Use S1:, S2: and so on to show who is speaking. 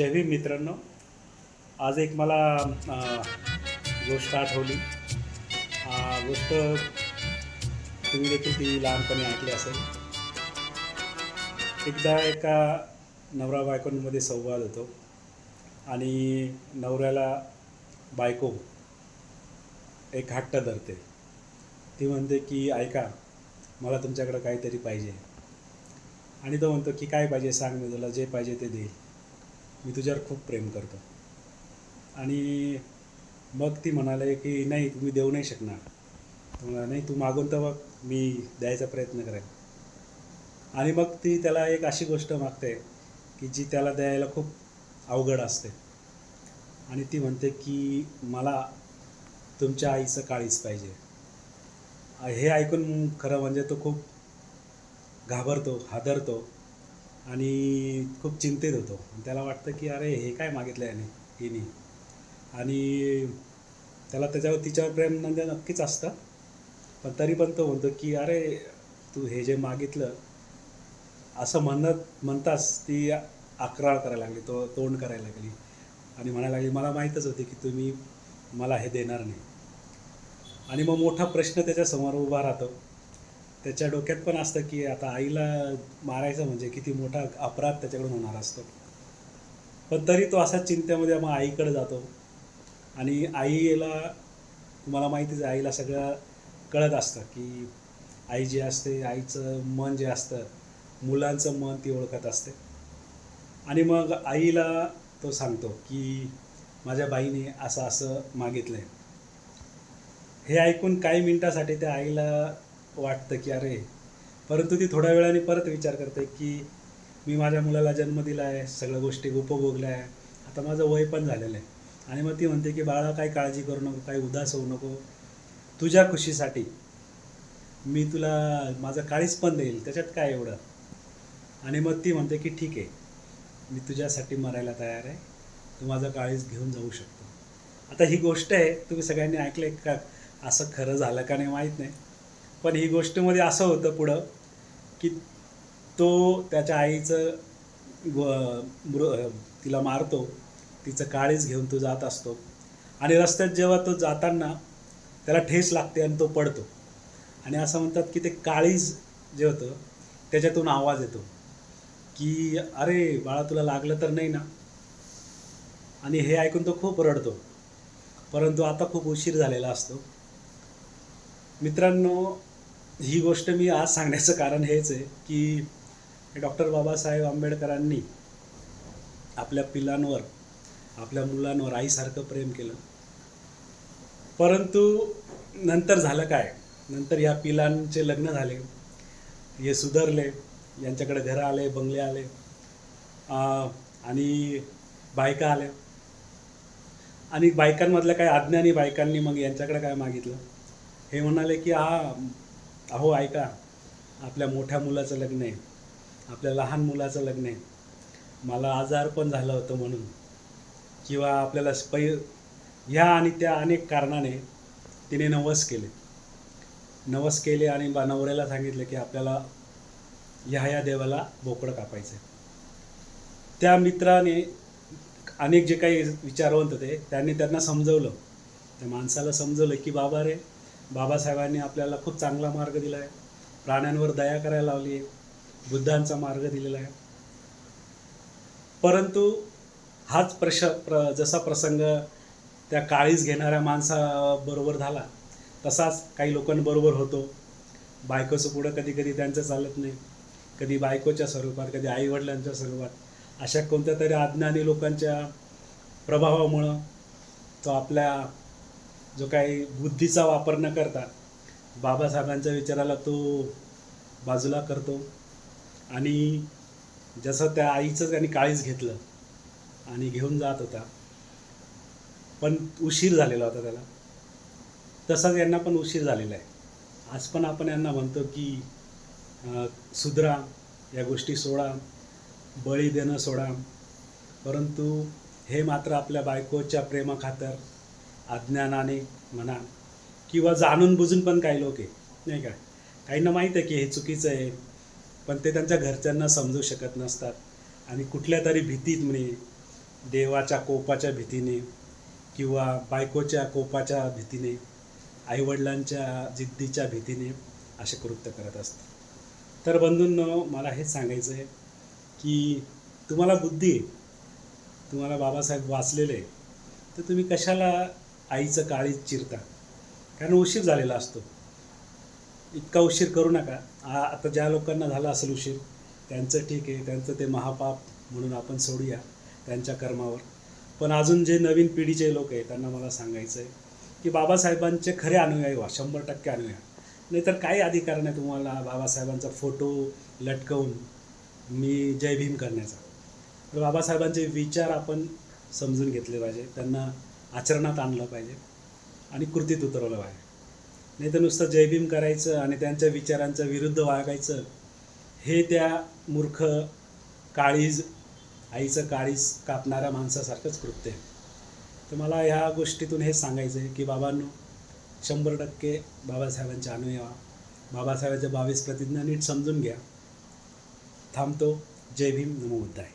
S1: जय भीम मित्रांनो. आज एक मला गोष्ट आठवली. गोष्ट तुम्ही देखील ती लहानपणी ऐकली असेल. एकदा एका नवरा बायकोंमध्ये संवाद होतो. आणि नवऱ्याला बायको एक हट्ट धरते. ती म्हणते की ऐका मला तुमच्याकडं काहीतरी पाहिजे. आणि तो म्हणतो की काय पाहिजे? सांग मी तुला जे पाहिजे ते देईल मी तुझ्यावर खूप प्रेम करतो. आणि मग ती म्हणाले की नाही तुम्ही देऊ नाही शकणार. नाही तू मागून तर मग मी द्यायचा प्रयत्न करेन. आणि मग ती त्याला एक अशी गोष्ट मागते की जी त्याला द्यायला खूप अवघड असते. आणि ती म्हणते की मला तुमच्या आईचं काळीच पाहिजे. हे ऐकून खरं म्हणजे तो खूप घाबरतो हादरतो. आणि खूप चिंतेत होतो. त्याला वाटतं की अरे हे काय मागितलं याने हिने. आणि त्याला त्याच्यावर तिच्यावर प्रेम म्हणजे नक्कीच असतं. पण तरी पण तो म्हणतो की अरे तू हे जे मागितलं असं म्हणत म्हणताच ती अक्राळ करायला लागली तो तोंड करायला लागली. आणि म्हणायला लागली मला माहीतच होते की तुम्ही मला हे देणार नाही. आणि मग मोठा प्रश्न त्याच्यासमोर उभा राहतो. त्याच्या डोक्यात पण असतं की आता आईला मारायचं म्हणजे किती मोठा अपराध त्याच्याकडून होणार असतो. पण तरी तो असाच चिंतेमध्ये मग आईकडे जातो. आणि आईला तुम्हाला माहितीच आहे आईला सगळं कळत असतं की आई जी असते आईचं मन जे असतं मुलांचं मन ती ओळखत असते. आणि मग आईला तो सांगतो की माझ्या बाईने असं असं मागितलं आहे हे ऐकून काही मिनटासाठी त्या आईला वाटतं की अरे परंतु ती थोड्या वेळाने परत विचार करते की मी माझ्या मुलाला जन्म दिला आहे सगळ्या गोष्टी उपभोगल्या आहे आता माझं वय पण झालेलं आहे. आणि मग ती म्हणते की बाळा काही काळजी करू नको काही उदास होऊ नको. तुझ्या खुशीसाठी मी तुला माझं काळीच पण देईल त्याच्यात काय एवढं? आणि मग ती म्हणते की ठीक आहे मी तुझ्यासाठी मरायला तयार आहे. तू माझं काळीच घेऊन जाऊ शकतो. आता ही गोष्ट आहे तुम्ही सगळ्यांनी ऐकलं का? असं खरं झालं का नाही माहीत नाही. पण ही गोष्टीमध्ये असं होतं पुढं की तो त्याच्या आईचं व- मृ तिला मारतो तिचं काळीच घेऊन तो जात असतो. आणि रस्त्यात जेव्हा तो जाताना त्याला ठेस लागते आणि तो पडतो. आणि असं म्हणतात की ते काळीज जे होतं त्याच्यातून आवाज येतो. की अरे बाळा तुला लागलं तर नाही ना? आणि हे ऐकून तो खूप रडतो. परंतु आता खूप उशीर झालेला असतो. मित्रांनो ही गोष्ट मी आज सांगण्याचं कारण हेच आहे की डॉक्टर बाबासाहेब आंबेडकरांनी आपल्या पिलांवर आपल्या मुलांवर आईसारखं प्रेम केलं. परंतु नंतर झालं काय? नंतर या पिलांचे लग्न झाले. हे सुधारले. यांच्याकडे घरं आले बंगले आले. आणि बायका आल्या. आणि बायकांमधल्या काही अज्ञानी बायकांनी मग यांच्याकडे काय मागितलं? हे म्हणाले की हा अहो ऐका. आपल्या मोठ्या मुलाचं लग्न आहे. आपल्या लहान मुलाचं लग्न आहे. मला आजार पण झालं होतं म्हणून. किंवा आपल्याला पै ह्या आणि त्या अनेक कारणाने तिने नवस केले. नवस केले आणि नवऱ्याला सांगितलं की आपल्याला ह्या ह्या देवाला बोकडं कापायचं आहे त्या मित्राने अनेक जे काही विचारवंत होते त्यांनी त्यांना समजवलं. त्या माणसाला समजवलं की बाबा रे बाबासाहेबांनी आपल्याला खूप चांगला मार्ग दिला आहे प्राण्यांवर दया करायला लावली आहे. बुद्धांचा मार्ग दिलेला आहे. परंतु हाच प्रश प्र जसा प्रसंग त्या काळीज घेणाऱ्या माणसाबरोबर झाला तसाच काही लोकांबरोबर होतो. बायकोचं पुढं कधी कधी त्यांचं चालत नाही. कधी बायकोच्या स्वरूपात कधी आईवडिलांच्या स्वरूपात. अशा कोणत्या तरी अज्ञानी लोकांच्या प्रभावामुळं तो आपल्या जो काही बुद्धीचा वापर न करता बाबासाहेबांच्या विचाराला तो बाजूला करतो. आणि जसं त्या आईचं त्यांनी काळीच घेतलं आणि घेऊन जात होता. पण उशीर झालेला होता त्याला. तसाच यांना पण उशीर झालेला आहे. आज पण आपण यांना म्हणतो की सुधरा या गोष्टी सोडा बळी देणं सोडा. परंतु हे मात्र आपल्या बायकोच्या प्रेमाखातर अज्ञानाने म्हणा किंवा जाणून बुजून पण काही लोक आहे नाही का? काहींना माहीत आहे की हे चुकीचं आहे पण ते त्यांच्या घरच्यांना समजू शकत नसतात. आणि कुठल्या तरी भीतीत म्हणे देवाच्या कोपाच्या भीतीने किंवा बायकोच्या कोपाच्या भीतीने आईवडिलांच्या जिद्दीच्या भीतीने असे कृत्य करत असतात. तर बंधूंनो मला हेच सांगायचं आहे की तुम्हाला बुद्धी तुम्हाला बाबासाहेब वाचलेले आहे तर तुम्ही कशाला आईचं काळी चिरता. कारण उशीर झालेला असतो. इतका उशीर करू नका. आ- आता ज्या लोकांना झाला असेल उशीर त्यांचं ठीक आहे त्यांचं ते महापाप म्हणून आपण सोडूया त्यांच्या कर्मावर. पण अजून जे नवीन पिढीचे लोक आहे त्यांना मला सांगायचं आहे की बाबासाहेबांचे खरे अनुयायी व्हा शंभर टक्के अनुया नाहीतर काही अधिकार नाही तुम्हाला बाबासाहेबांचा फोटो लटकवून मी जय भीम करण्याचा. तर बाबासाहेबांचे विचार आपण समजून घेतले पाहिजे. त्यांना आचरणात आणलं पाहिजे आणि कृतीत उतरवलं पाहिजे. नाही तर नुसतं जय भीम करायचं आणि त्यांच्या विचारांच्या विरुद्ध वागायचं हे त्या मूर्ख काळीज आईचं काळीज कापणाऱ्या माणसासारखंच कृत्य आहे. तर मला ह्या गोष्टीतून हे सांगायचं आहे की बाबांनो शंभर टक्के बाबासाहेबांच्या अनुयायी बाबासाहेबांच्या बावीस प्रतिज्ञा नीट समजून घ्या. थांबतो. जय भीम. नमो बुद्धाय.